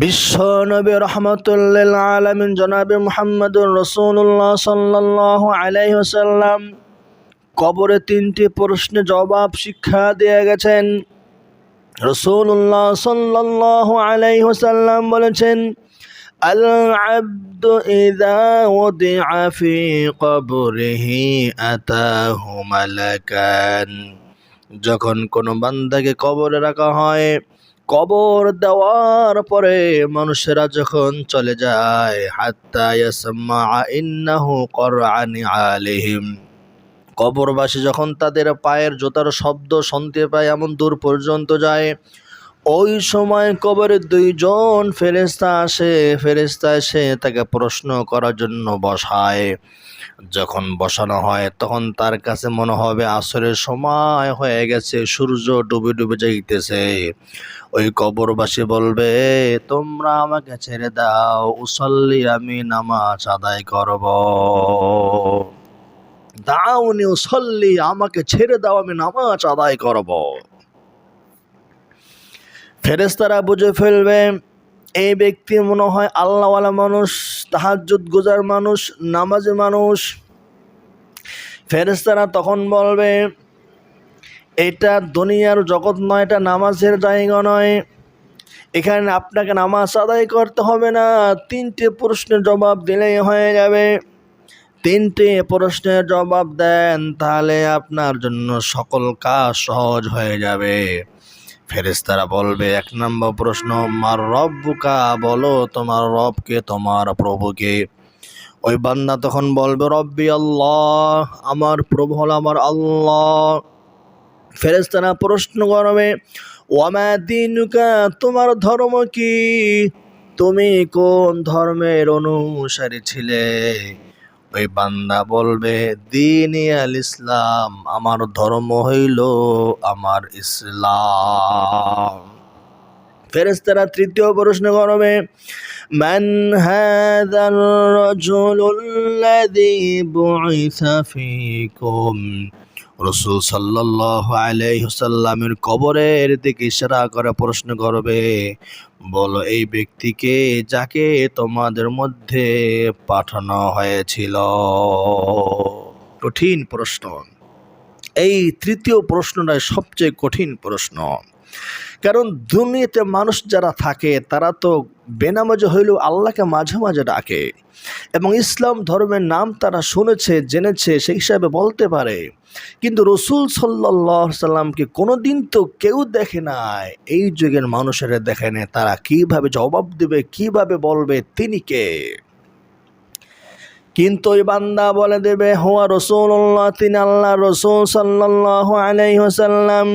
বিশ্বনবী রহমতুল্লিল আলমিন জনাবে মোহাম্মদুর রসুল্লাহ সাল্লাহ আলাইসাল্লাম কবরে তিনটি প্রশ্নে জবাব শিক্ষা দিয়ে গেছেন। রসুল্লাহ সাল্লাহ আলাইসাল্লাম বলেছেন, আল আব্দ ইদা ওদিআ ফি কবরিহি আতাহু যখন কোনো বান্দাকে কবরে রাখা হয় কবর দেওয়ার পরে মানুষেরা যখন চলে যায় আলিহিম। কবরবাসী যখন তাদের পায়ের জোতার শব্দ শুনতে পায়, এমন দূর পর্যন্ত যায় ওই সময় কবরে দুইজন ফেরেস্তা আসে। ফেরেস্তা এসে তাকে প্রশ্ন করার জন্য বসায়। যখন বসানো হয়, তখন তার কাছে মনে হবে আসরের সময় হয়ে গেছে, সূর্য ডুবে ডুবে যাইতেছে। ওই কবরবাসী বলবে, তোমরা আমাকে ছেড়ে দাও, উসল্লি আমি নামাজ আদায় করব। দাউনি উসল্লি, আমাকে ছেড়ে দাও, আমি নামাজ আদায় করব। ফেরেস্তারা বুঝে ফেলবে, এই ব্যক্তি মনে হয় আল্লাহওয়ালা মানুষ তাহাজুদ গুজার মানুষ নামাজি মানুষ। ফেরেস্তারা তখন বলবে, এটা দুনিয়ার জগৎ নয়, এটা নামাজের জায়গা নয়। এখানে আপনাকে নামাজ আদায় করতে হবে না, তিনটে প্রশ্নের জবাব দিলেই হয়ে যাবে। তিনটে প্রশ্নের জবাব দেন, তাহলে আপনার জন্য সকল কাজ সহজ হয়ে যাবে। ফেরেস্তারা বলবে, এক নম্বর প্রশ্ন, মার রব বুকা বলো, তোমার রবকে, তোমার প্রভুকে। ওই বান্দা তখন বলবে, রব্বি আল্লাহ, আমার প্রভু হল আমার আল্লাহ। ফেরেস্তারা প্রশ্ন করবে, ওয়ামা দিনুকা, তোমার ধর্ম কি? তুমি কোন ধর্মের অনুসারী ছিলে? ওই বান্দা বলবে দিন আল ইসলাম আমার ধর্ম হইল আমার ইসলাম। ফেরেস্তারা তৃতীয় প্রশ্ন করবে, মান হাদার রাজুলুল্লাযী বুইসা ফীকুম? রসুল সাল্লাহ আলাইসাল্লামের কবরের দিকে ইশারা করে প্রশ্ন করবে, বলো, এই ব্যক্তিকে যাকে তোমাদের মধ্যে পাঠানো হয়েছিল? কঠিন প্রশ্ন। এই তৃতীয় প্রশ্নটাই সবচেয়ে কঠিন প্রশ্ন। কারণ দুনিয়াতে মানুষ যারা থাকে, তারা তো বেনামাজে হইলেও আল্লাহকে মাঝে মাঝে ডাকে। এবং ইসলাম ধর্মের নাম তারা শুনেছে, জেনেছে, সেই হিসাবে বলতে পারে। কিন্তু রসুল সাল্লাহ সাল্লামকে কোনো দিন তো কেউ দেখে নাই, এই যুগের মানুষেরা দেখে নেয় তারা কীভাবে জবাব দেবে, কীভাবে বলবে, তিনি কে? কিন্তু ওই বান্দা বলে দেবে, হোয়া রসুল্লাহ তিনি আল্লাহ রসুল সাল্লাহ আলাইসাল্লাম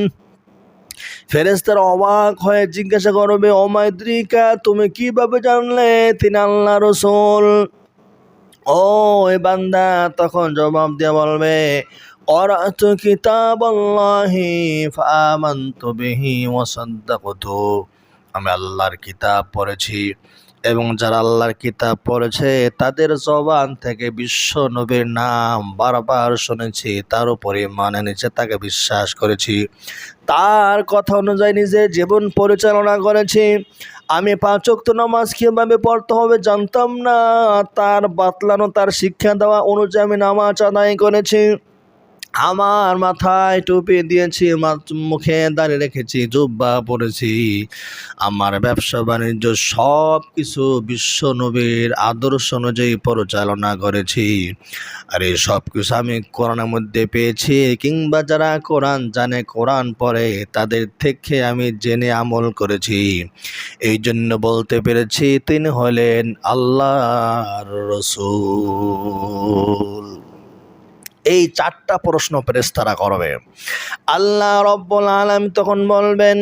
ফেরেস্তার অবাক হয়ে জিজ্ঞাসা করবে অমায়দ্রিকা তুমি কিভাবে জানলে তিনি আল্লাহ রসুল ও ওই বান্দা তখন জবাব দিয়ে বলবে قرأت كتاب الله فآمنت به وصدقت আমি আল্লাহর কিতাব পড়েছি এবং যারা আল্লাহর কিতাব পড়েছে, তাদের জবান থেকে বিশ্ব নবীর নাম বারবার শুনেছি, তার উপরে মানে নিচে তাকে বিশ্বাস করেছি। তার কথা অনুযায়ী নিজে জীবন পরিচালনা করেছি। আমি পাঁচক্ত নামাজ কীভাবে পড়তে হবে জানতাম না। তার বাতলানো, তার শিক্ষা দেওয়া অনুযায়ী আমি নামাজ আদায় করেছি। আমার মাথায় টুপি দিয়েছি মুখে দাঁড়িয়ে রেখেছি, জুব্বা পরেছি। আমার ব্যবসা বাণিজ্য সব কিছু বিশ্ব নবীর আদর্শ অনুযায়ী পরিচালনা করেছি। আর এই সব কিছু আমি কোরআনের মধ্যে পেয়েছি, কিংবা যারা কোরআন জানে, কোরআন পড়ে, তাদের থেকে আমি জেনে আমল করেছি। এই জন্য বলতে পেরেছি, তিনি হলেন আল্লাহর রসুল। এই চারটা প্রশ্ন ফেরেস্তারা করবে। আল্লাহ রব্বুল আলম তখন বলবেন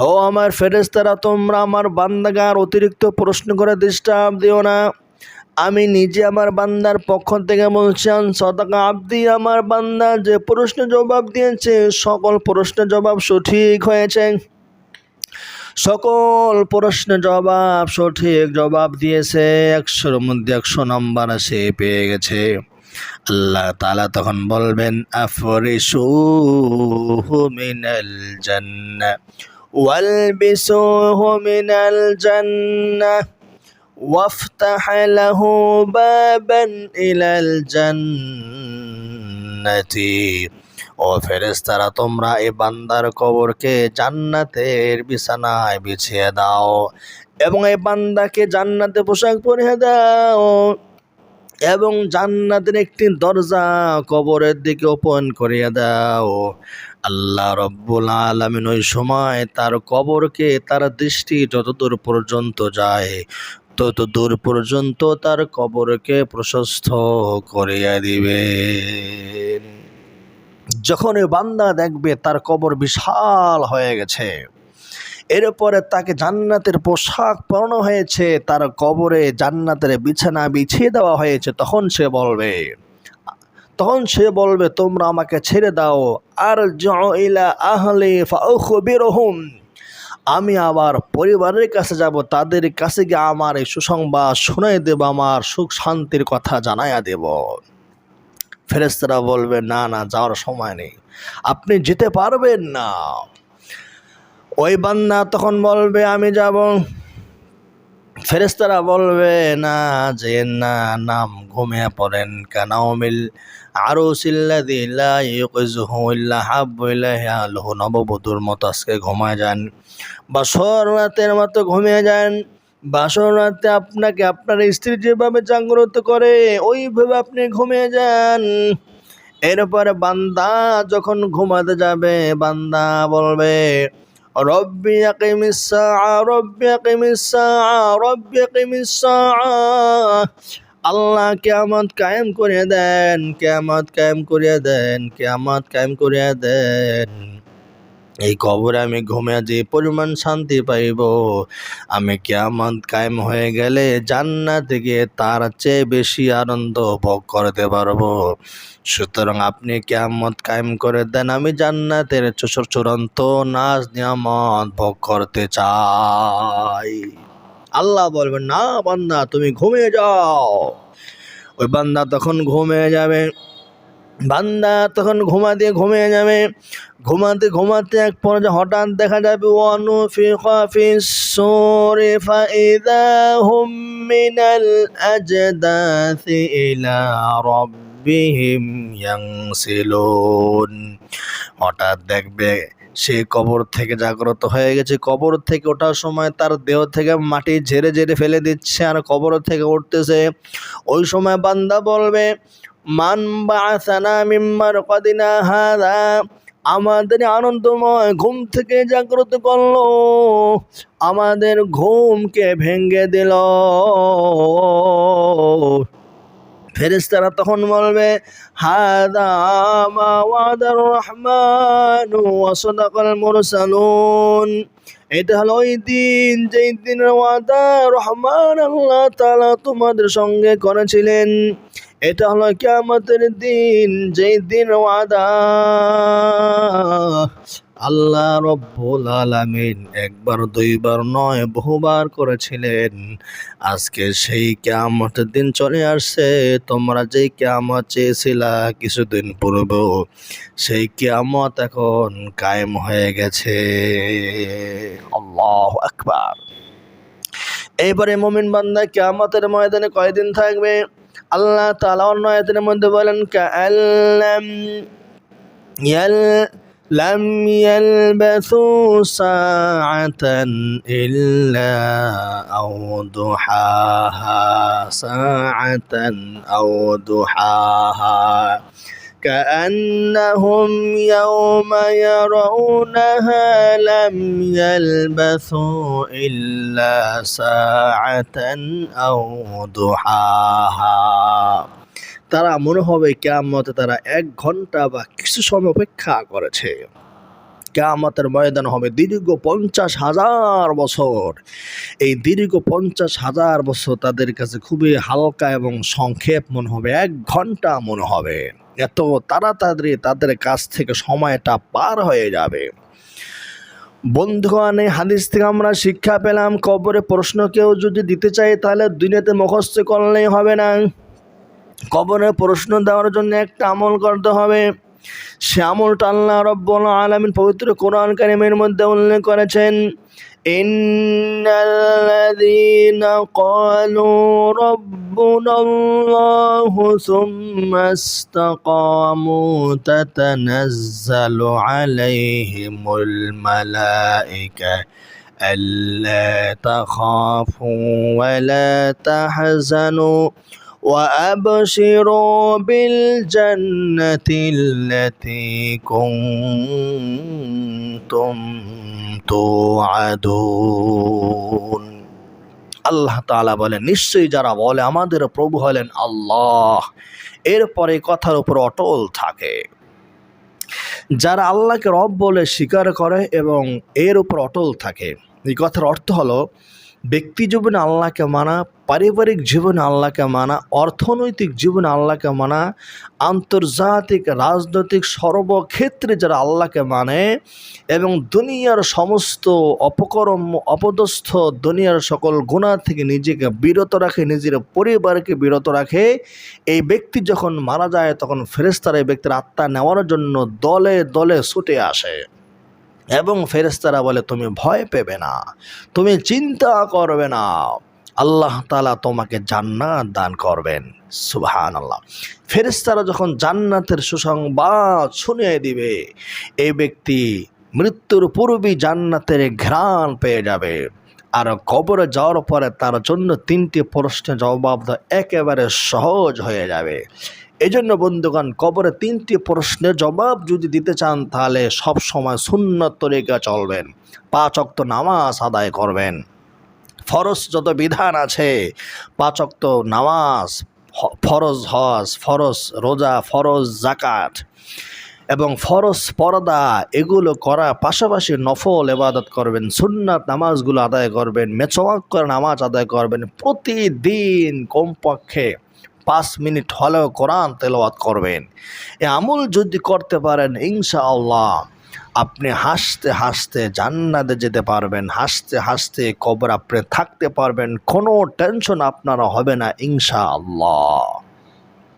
হো আমার ফেরেস্তারা তোমরা আমার বান্দাগার অতিরিক্ত প্রশ্ন করে ডিস্টার্ব দিও না। আমি নিজে আমার বান্দার পক্ষ থেকে বলছেন সদাকা আব্দি আমার বান্দা যে প্রশ্ন জবাব দিয়েছে, সকল প্রশ্নের জবাব সঠিক হয়েছে। সকল প্রশ্নের জবাব সঠিক জবাব দিয়েছে, একশোর মধ্যে একশো নম্বর সে পেয়ে গেছে। আল্লাহ তালা তখন বলবেন আফরিসু মিনাল জান্না والبسوه من الجنة وافتح له بابا إلى الجنة ও ফেরেস্তারা তোমরা এই বান্দার কবরকে জান্নাতের বিছানায় বিছিয়ে দাও এবং এই বান্দাকে জান্নাতে পোশাক পরিয়ে দাও এবং জান্নাতের একটি দরজা কবরের দিকে ওপেন করিয়ে দাও। আল্লাহ রব্বুল আলমিন ওই সময় তার কবরকে, তার দৃষ্টি যতদূর পর্যন্ত যায় তত দূর পর্যন্ত তার কবরকে প্রশস্ত করিয়া দিবে যখন বান্দা দেখবে তার কবর বিশাল হয়ে গেছে এরপরে তাকে জান্নাতের পোশাক পরানো হয়েছে, তার কবরে জান্নাতের বিছানা বিছিয়ে দেওয়া হয়েছে। তখন সে বলবে, তখন সে বলবে, তোমরা আমাকে ছেড়ে দাও। আর ইলা আহলে ফাউখবিরহুম। আমি আবার পরিবারের কাছে যাব। তাদের কাছে গিয়ে আমার এই সুসংবাদ শোনাই দেব, আমার সুখ শান্তির কথা জানাইয়া দেব। ফেরেস্তারা বলবে, না না, যাওয়ার সময় নেই। আপনি যেতে পারবেন না। ওই বান্দা তখন বলবে, আমি যাব। ফেরেস্তারা বলবে, না, যে না, নাম ঘুমিয়ে পড়েন কানাউমিল আরও সিল্লাদিল্লাহ নববধূর মতো আজকে ঘুমায় যান। বা রাতের মতো ঘুমিয়ে যান। বাসর রাতে আপনাকে আপনার স্ত্রী যেভাবে জাগ্রত করে, ওইভাবে আপনি ঘুমিয়ে যান। এরপরে বান্দা যখন ঘুমাতে যাবে, বান্দা বলবে রব্বি يقم الساعة রব্বি يقم الساعة রব্বি يقم الساعة আল্লাহ কেয়ামত কায়েম করে দেন, কেয়ামত কায়েম করিয়া দেন, কেয়ামত কায়েম করিয়া দেন। এই কবরে আমি ঘুমিয়ে যে পরিমাণ শান্তি পাইব, আমি কেমন কায়েম হয়ে গেলে জান্নাতে গিয়ে তার চেয়ে বেশি আনন্দ ভোগ করতে পারব। সুতরাং আপনি কেয়ামত কায়েম করে দেন, আমি জান্নাতের চুর চূড়ান্ত নাচ নিয়ামত ভোগ করতে চাই। আল্লাহ বলবেন, না বান্দা, তুমি ঘুমিয়ে যাও। ওই বান্দা তখন ঘুমিয়ে যাবে। বান্দা তখন ঘুমাতে ঘুমিয়ে যাবে। ঘুমাতে ঘুমাতে এক পর্যায়ে হঠাৎ দেখা যাবে হঠাৎ দেখবে সে কবর থেকে জাগ্রত হয়ে গেছে। কবর থেকে ওঠার সময় তার দেহ থেকে মাটি ঝেড়ে ঝেড়ে ফেলে দিচ্ছে আর কবর থেকে উঠতেছে। ওই সময় বান্দা বলবে মান বাসানা মিম্মার কদিনা হাদা। আমাদের আনন্দময় ঘুম থেকে জাগ্রত করল। আমাদের ঘুমকে ভেঙ্গে দিল। ফেরেস্তারা তখন বলবে, হাদা মা ওয়াদার রহমান ওয়া সাদাকাল মুরসালুন। এটা হলো ওই দিন, যেই দিনের ওয়াদা রহমান আল্লাহ তালা তোমাদের সঙ্গে করেছিলেন। এটা হলো কেমতের দিন, যেই দিন ওয়াদা আল্লাহ রব্বুল আলামিন একবার, দুইবার নয়, বহুবার করেছিলেন। আজকে সেই কেয়ামতের দিন চলে আসছে। তোমরা যেই কেয়ামত চেয়েছিলা কিছুদিন পূর্বে, সেই কেয়ামত এখন কায়েম হয়ে গেছে। আল্লাহ আকবার। এইবারে মমিন বান্দা কেয়ামতের ময়দানে কয়দিন থাকবে? আল্লাহ তাআলা অন্য আয়াতের মধ্যে বলেন, কাআল্লাম ইয়াল لم يلبثوا ساعة إلا أو ضحاها ساعة أو ضحاها. كأنهم يوم يرونها لم يلبثوا إلا ساعة أو ضحاها. তারা মনে হবে কেয়ামতে তারা এক ঘণ্টা বা কিছু সময় অপেক্ষা করেছে। কেয়ামতের ময়দান হবে দীর্ঘ পঞ্চাশ হাজার বছর। এই দীর্ঘ পঞ্চাশ হাজার বছর তাদের কাছে খুবই হালকা এবং সংক্ষেপ মনে হবে, এক ঘণ্টা মনে হবে। এত তাড়াতাড়ি তাদের কাছ থেকে সময়টা পার হয়ে যাবে। বন্ধুগণ, এই হাদিস থেকে আমরা শিক্ষা পেলাম, কবরে প্রশ্ন কেউ যদি দিতে চাই তাহলে দুনিয়াতে মুখস্থ করলেই হবে না। কবরে প্রশ্ন দেওয়ার জন্য একটা আমল করতে হবে সে আমলটা আল্লাহ রব্বুল আলামিন পবিত্র কোরআন কারিমের মধ্যে উল্লেখ করেছেন إن الذين قالوا ربنا الله ثم استقاموا تتنزل عليهم الملائكة ألا تخافوا ولا تحزنوا وأبشروا بالجنة التي كنتم توعدون আল্লাহ তাআলা বলেন নিশ্চয়ই যারা বলে আমাদের প্রভু হলেন আল্লাহ এরপরে কথার উপর অটল থাকে যারা আল্লাহকে রব বলে স্বীকার করে এবং এর উপর অটল থাকে এই কথার অর্থ হলো ব্যক্তি জীবনে আল্লাহকে মানা, পারিবারিক জীবনে আল্লাহকে মানা, অর্থনৈতিক জীবনে আল্লাহকে মানা, আন্তর্জাতিক, রাজনৈতিক সর্বক্ষেত্রে যারা আল্লাহকে মানে এবং দুনিয়ার সমস্ত অপকর্ম, অপদস্থ দুনিয়ার সকল গুণা থেকে নিজেকে বিরত রাখে, নিজের পরিবারকে বিরত রাখে, এই ব্যক্তি যখন মারা যায় তখন ফেরেস্তারা এই ব্যক্তির আত্মা নেওয়ার জন্য দলে দলে ছুটে আসে। এবং ফেরেস্তারা বলে, তুমি ভয় পেবে না, তুমি চিন্তা করবে না। আল্লাহ তালা তোমাকে জান্নাত দান করবেন। সুবহান আল্লাহ ফেরেস্তারা যখন জান্নাতের সুসংবাদ শুনিয়ে দিবে, এই ব্যক্তি মৃত্যুর পূর্বেই জান্নাতের ঘ্রাণ পেয়ে যাবে। আর কবরে যাওয়ার পরে তার জন্য তিনটি প্রশ্নের জবাব একেবারে সহজ হয়ে যাবে। এই জন্য বন্ধুগণ, কবরে তিনটি প্রশ্নের জবাব যদি দিতে চান, তাহলে সব সময় সুন্নত তরিকা চলবেন। পাঁচ অক্ত নামাজ আদায় করবেন। ফরজ যত বিধান আছে, পাঁচ অক্ত নামাজ ফরজ হজ, ফরজ রোজা, ফরজ জাকাত এবং ফরজ পর্দা এগুলো করা পাশাপাশি নফল এবাদত করবেন, সুন্নাত নামাজগুলো আদায় করবেন মেচওয়াক্কর নামাজ আদায় করবেন, প্রতিদিন কমপক্ষে পাঁচ মিনিট হলেও কোরআন তেলাওয়াত করবেন। এ আমল যদি করতে পারেন, ইনশাআল্লাহ আপনি হাসতে হাসতে জান্নাতে যেতে পারবেন, হাসতে হাসতে কবর আপনি থাকতে পারবেন, কোনো টেনশন আপনারা হবে না, ইনশাআল্লাহ।